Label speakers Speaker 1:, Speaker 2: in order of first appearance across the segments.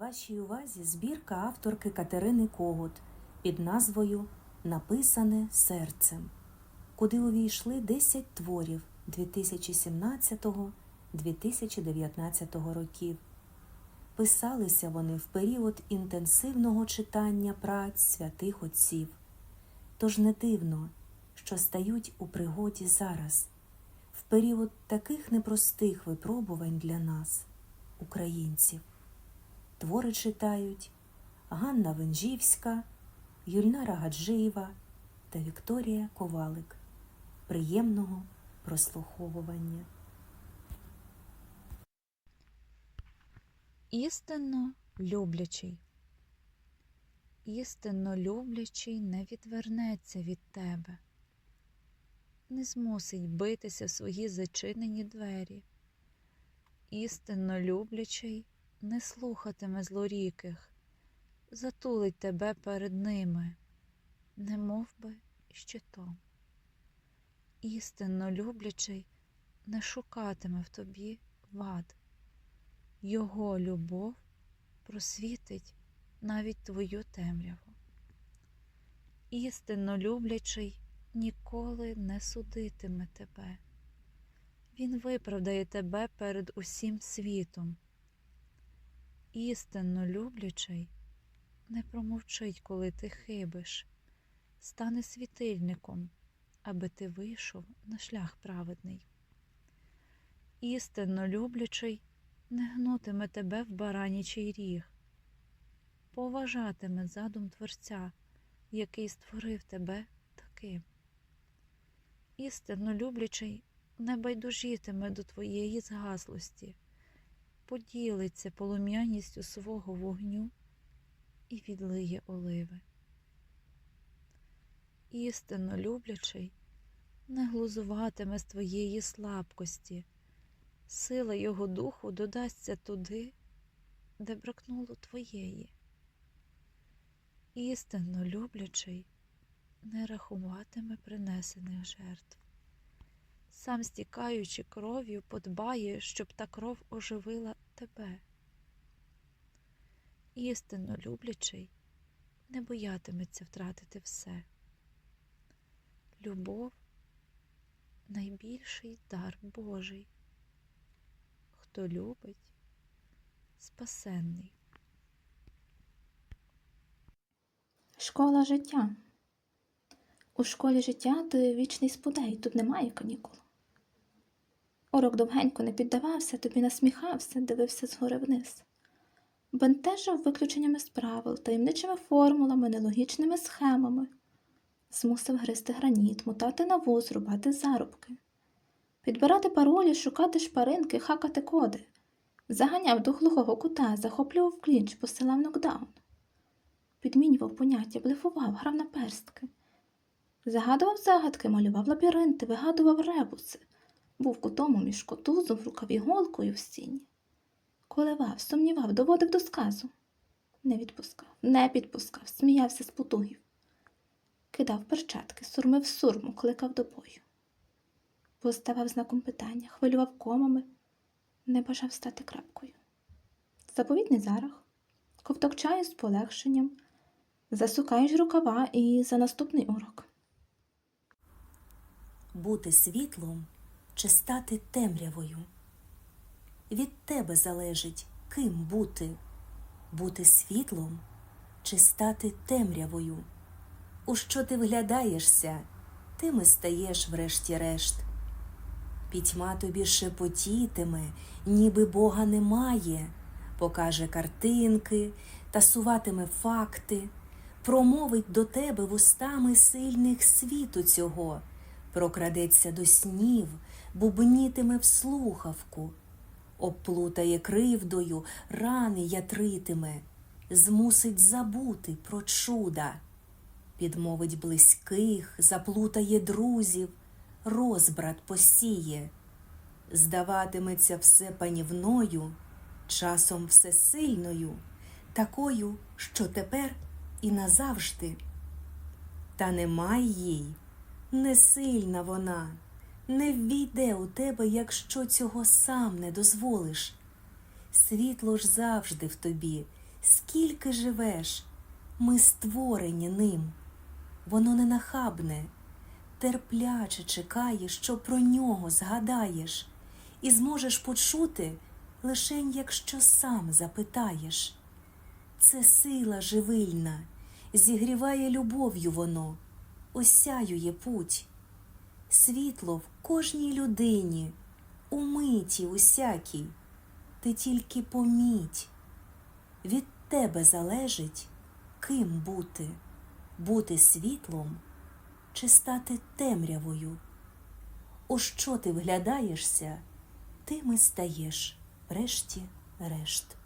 Speaker 1: Вашій увазі збірка авторки Катерини Когут під назвою Написане серцем, куди увійшли 10 творів 2017-2019 років. Писалися вони в період інтенсивного читання праць святих отців. Тож не дивно, що стають у пригоді зараз, в період таких непростих випробувань для нас, українців. Твори читають Ганна Венжівська, Юльнара Гаджиєва та Вікторія Ковалик. Приємного прослуховування.
Speaker 2: Істинно люблячий. Істинно люблячий не відвернеться від тебе, не змусить битися в свої зачинені двері. Істинно люблячий не слухатиме злоріких, затулить тебе перед ними, не мов би щитом. Істинно люблячий не шукатиме в тобі вад. Його любов просвітить навіть твою темряву. Істинно люблячий ніколи не судитиме тебе. Він виправдає тебе перед усім світом. Істинно люблячий не промовчить, коли ти хибиш, стане світильником, аби ти вийшов на шлях праведний. Істинно люблячий не гнутиме тебе в баранячий ріг, поважатиме задум Творця, який створив тебе таким. Істинно люблячий не байдужітиме до твоєї згаслості, поділиться полум'яністю свого вогню і відлиє оливи. Істинно люблячий не глузуватиме з твоєї слабкості сила його духу додасться туди, де бракнуло твоєї. Істинно люблячий не рахуватиме принесених жертв. Сам стікаючи кров'ю, подбає, щоб та кров оживила тебе. Істинно люблячий не боятиметься втратити все. Любов найбільший дар Божий хто любить, спасенний.
Speaker 3: Школа життя. У школі життя ти вічний спудей, тут немає канікул. Урок довгенько не піддавався, тобі насміхався, дивився згори вниз. Бентежив виключеннями з правил, таємничими формулами, нелогічними схемами, змусив гризти граніт, мотати на вуз, рубати зарубки, підбирати паролі, шукати шпаринки, хакати коди, заганяв до глухого кута, захоплював клінч, посилав нокдаун. Підмінював поняття, блефував, грав на перстки. Загадував загадки, малював лабіринти, вигадував ребуси, був кутому між котузом, рукав іголкою в стіні. Коливав, сумнівав, доводив до сказу. Не відпускав, не підпускав, сміявся з потугів. Кидав перчатки, сурмив сурму, кликав до бою. Поставав знаком питання, хвилював комами, не бажав стати крапкою. Заповітний зарах, ковток чаю з полегшенням, засукаєш рукава і за наступний урок.
Speaker 1: Бути світлом чи стати темрявою. Від тебе залежить, ким бути, бути світлом чи стати темрявою. У що ти вглядаєшся, тим і стаєш врешті-решт. Пітьма тобі шепотітиме, ніби Бога немає, покаже картинки, тасуватиме факти, промовить до тебе вустами сильних світу цього, прокрадеться до снів, бубнітиме в слухавку, обплутає кривдою, рани ятритиме, змусить забути про чуда, підмовить близьких, заплутає друзів, розбрат посіє, здаватиметься все панівною, часом всесильною, такою, що тепер і назавжди. Та немає їй, не сильна вона, не ввійде у тебе, якщо цього сам не дозволиш. Світло ж завжди в тобі, скільки живеш, ми створені ним. Воно не нахабне, терпляче чекає, що про нього згадаєш, і зможеш почути лишень, якщо сам запитаєш. Це сила живильна, зігріває любов'ю воно, осяює путь. Світло в кожній людині, у миті усякій, ти тільки поміть. Від тебе залежить, ким бути, бути світлом чи стати темрявою. У що ти вглядаєшся, тим і стаєш, врешті решт.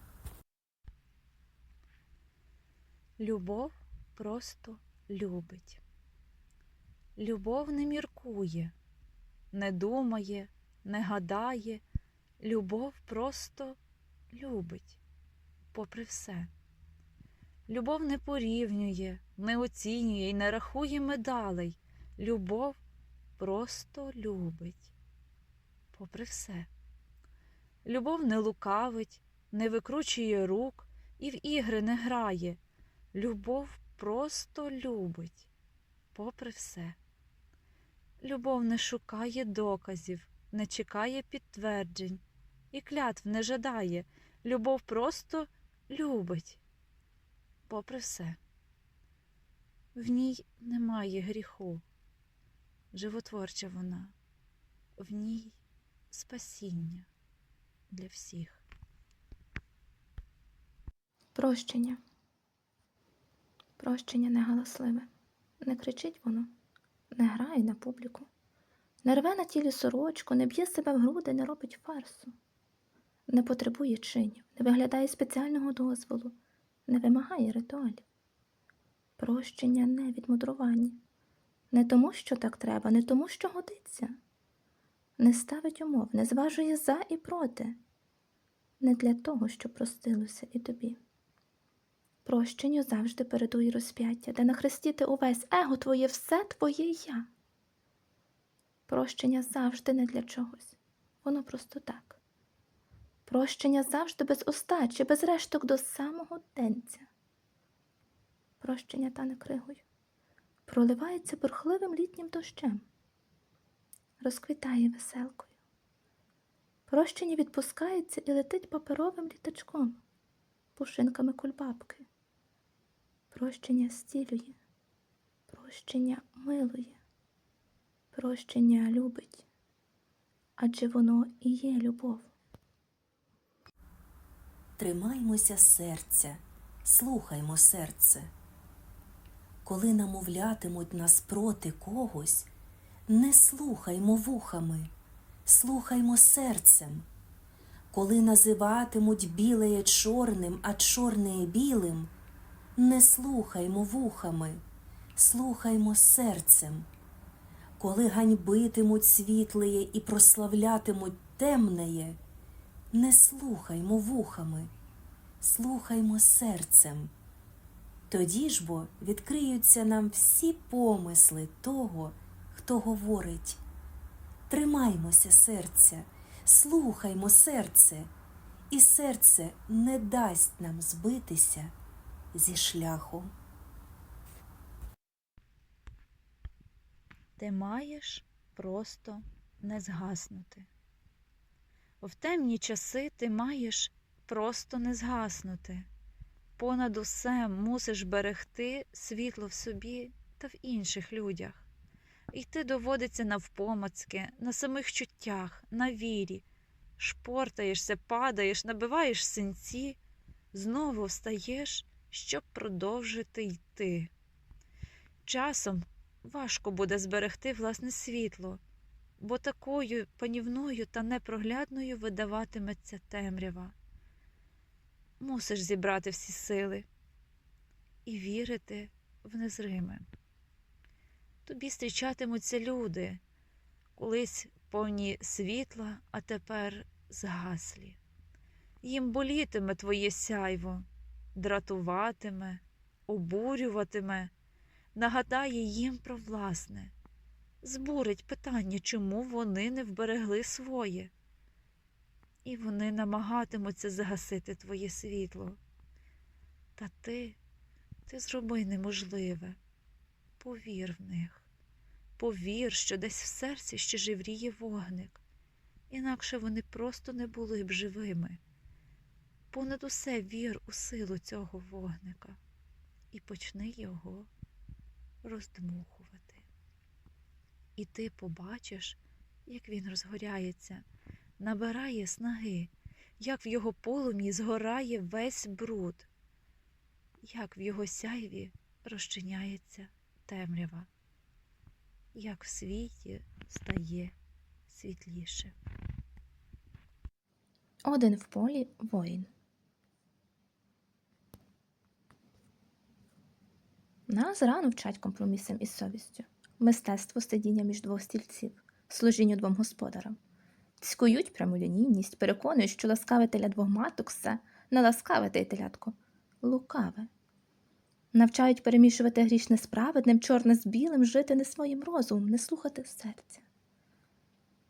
Speaker 2: Любов просто любить. Любов не міркує, не думає, не гадає. Любов просто любить, попри все. Любов не порівнює, не оцінює і не рахує медалей. Любов просто любить, попри все. Любов не лукавить, не викручує рук і в ігри не грає. Любов просто любить, попри все. Любов не шукає доказів, не чекає підтверджень і клятв не жадає. Любов просто любить, попри все. В ній немає гріху. Животворча вона, в ній спасіння для всіх.
Speaker 3: Прощення. Прощення негаласливе. Не кричить воно, не грає на публіку, не рве на тілі сорочку, не б'є себе в груди, не робить фарсу, не потребує чинів, не виглядає спеціального дозволу, не вимагає ритуалів. Прощення не від мудрування, не тому, що так треба, не тому, що годиться, не ставить умов, не зважує за і проти, не для того, щоб простилося і тобі. Прощенню завжди передує розп'яття, де на хресті ти увесь его твоє, все твоє я. Прощення завжди не для чогось, воно просто так. Прощення завжди без остачі, без решток до самого денця. Прощення тане кригою, проливається бурхливим літнім дощем, розквітає веселкою. Прощення відпускається і летить паперовим літачком, пушинками кульбабки. Прощення стілює, прощення милує, прощення любить, адже воно і є любов.
Speaker 1: Тримаймося серця, слухаймо серце. Коли намовлятимуть нас проти когось, не слухаймо вухами, слухаймо серцем. Коли називатимуть білеє чорним, а чорне білим, не слухаймо вухами, слухаймо серцем. Коли ганьбитимуть світлеє і прославлятимуть темнеє, не слухаймо вухами, слухаймо серцем. Тоді ж бо відкриються нам всі помисли того, хто говорить. Тримаймося серця, слухаймо серце, і серце не дасть нам збитися зі шляху.
Speaker 2: Ти маєш просто не згаснути. В темні часи ти маєш просто не згаснути. Понад усе мусиш берегти світло в собі та в інших людях. Йти доводиться навпомацьки, на самих чуттях, на вірі. Шпортаєшся, падаєш, набиваєш синці, знову встаєш, щоб продовжити йти. Часом важко буде зберегти власне світло, бо такою панівною та непроглядною видаватиметься темрява. Мусиш зібрати всі сили і вірити в незриме. Тобі зустрічатимуться люди, колись повні світла, а тепер згаслі. Їм болітиме твоє сяйво, дратуватиме, обурюватиме нагадає їм про власне, збурить питання, чому вони не вберегли своє. І вони намагатимуться загасити твоє світло. Та ти, ти зроби неможливе. Повір в них. Повір, що десь в серці ще живріє вогник, інакше вони просто не були б живими. Понад усе вір у силу цього вогника і почни його роздмухувати. І ти побачиш, як він розгоряється, набирає снаги, як в його полум'ї згорає весь бруд, як в його сяйві розчиняється темрява, як в світі стає світліше.
Speaker 3: Один в полі воїн. Нас рано вчать компромісам із совістю, мистецтво сидіння між двох стільців, служінню двом господарам. Цькують прямолінійність, переконують, що ласкаве теля двох маток все, не ласкаве телятко, лукаве. Навчають перемішувати грішне з праведним, чорне з білим, жити не своїм розумом, не слухати серця.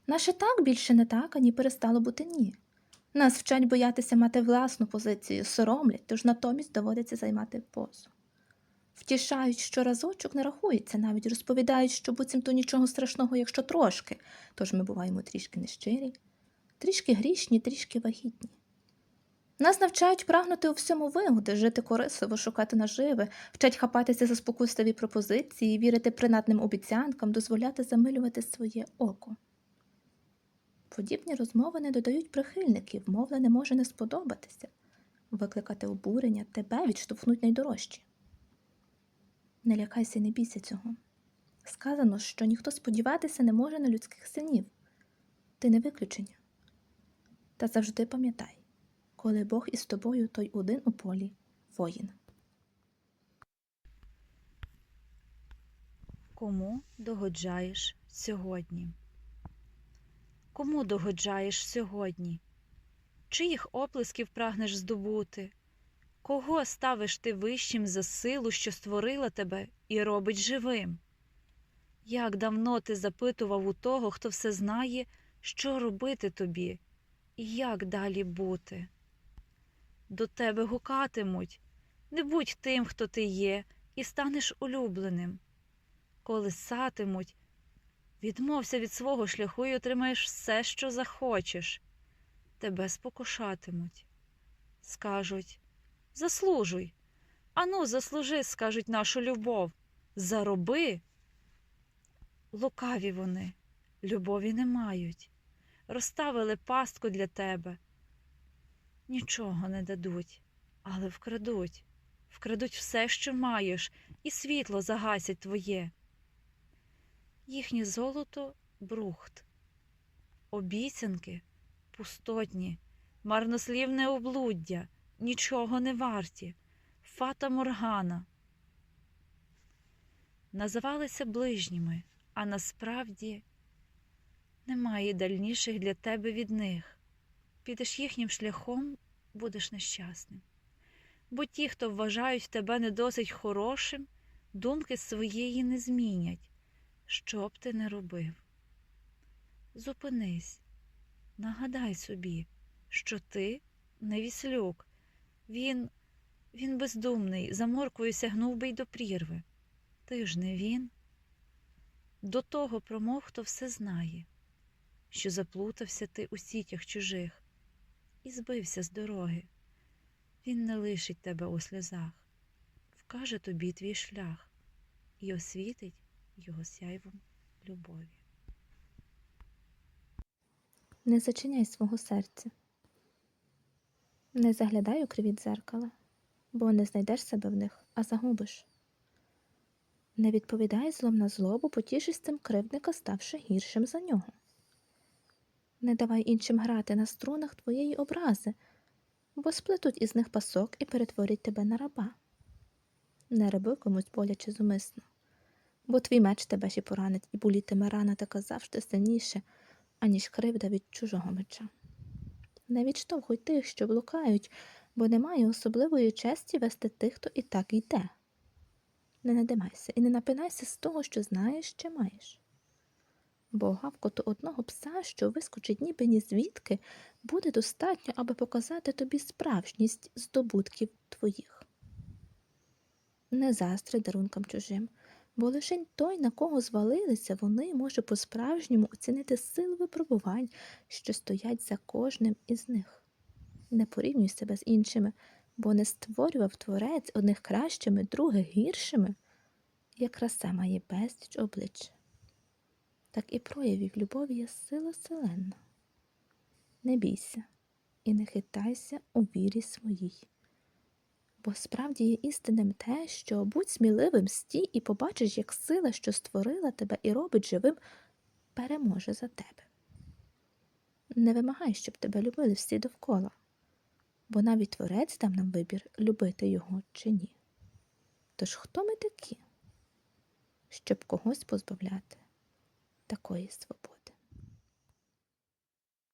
Speaker 3: Наше так більше не так, ані перестало бути ні. Нас вчать боятися мати власну позицію, соромлять, тож натомість доводиться займати позу. Втішають, що разочок не рахується, навіть розповідають, що буцімто нічого страшного, якщо трошки, тож ми буваємо трішки нещирі, трішки грішні, трішки вагітні. Нас навчають прагнути у всьому вигоди, жити корисливо, шукати наживи, вчать хапатися за спокусливі пропозиції, вірити принадним обіцянкам, дозволяти замилювати своє око. Подібні розмови не додають прихильників, мовлене може не сподобатися, викликати обурення, тебе відштовхнуть найдорожчі. Не лякайся і не бійся цього. Сказано, що ніхто сподіватися не може на людських синів. Ти не виключення. Та завжди пам'ятай, коли Бог із тобою, той один у полі воїн.
Speaker 2: Кому догоджаєш сьогодні? Кому догоджаєш сьогодні? Чиїх оплесків прагнеш здобути? Кого ставиш ти вищим за силу, що створила тебе і робить живим? Як давно ти запитував у того, хто все знає, що робити тобі, і як далі бути? До тебе гукатимуть не будь тим, хто ти є, і станеш улюбленим. Колисатимуть, відмовся від свого шляху і отримаєш все, що захочеш. Тебе спокушатимуть. Скажуть заслужуй. Ану, заслужи, скажуть нашу любов. Зароби. Лукаві вони, любові не мають. Розставили пастку для тебе. Нічого не дадуть, але вкрадуть, вкрадуть все, що маєш, і світло загасять твоє. Їхнє золото брухт, обіцянки пустотні, марнослівне облуддя, нічого не варті, фата моргана. Називалися ближніми, а насправді немає дальніших для тебе від них. Підеш їхнім шляхом, будеш нещасним. Бо ті, хто вважають тебе не досить хорошим, думки своєї не змінять, що б ти не робив. Зупинись, нагадай собі, що ти не віслюк. Він, він бездумний, за морквою сягнув би й до прірви. Ти ж не він. До того промов, хто все знає, що заплутався ти у сітях чужих і збився з дороги. Він не лишить тебе у сльозах, вкаже тобі твій шлях і освітить його сяйвом любові.
Speaker 3: Не зачиняй свого серця. Не заглядай у криві дзеркала, бо не знайдеш себе в них, а загубиш. Не відповідай злом на злобу, потішись цим кривдника, ставши гіршим за нього. Не давай іншим грати на струнах твоєї образи, бо сплетуть із них пасок і перетворять тебе на раба. Не роби комусь боляче зумисно, бо твій меч тебе ще поранить, і болітиме рана така завжди сильніше, аніж кривда від чужого меча. Не відштовхуй тих, що блукають, бо немає особливої честі вести тих, хто і так йде. Не надимайся і не напинайся з того, що знаєш чи маєш. Бо гавкоту одного пса, що вискочить ніби ні звідки, буде достатньо, аби показати тобі справжність здобутків твоїх. не застри дарункам чужим, бо лише той, на кого звалилися, вони може по-справжньому оцінити силу випробувань, що стоять за кожним із них. Не порівнюй себе з іншими, бо не створював творець одних кращими, других гіршими, як краса має безліч облич. Так і проявів любові є сила селенна. Не бійся і не хитайся у вірі своїй. Бо справді є істинним те, що будь сміливим стій і побачиш, як сила, що створила тебе і робить живим, переможе за тебе. Не вимагай, щоб тебе любили всі довкола, бо навіть творець дав нам вибір, любити його чи ні. Тож хто ми такі, щоб когось позбавляти такої свободи?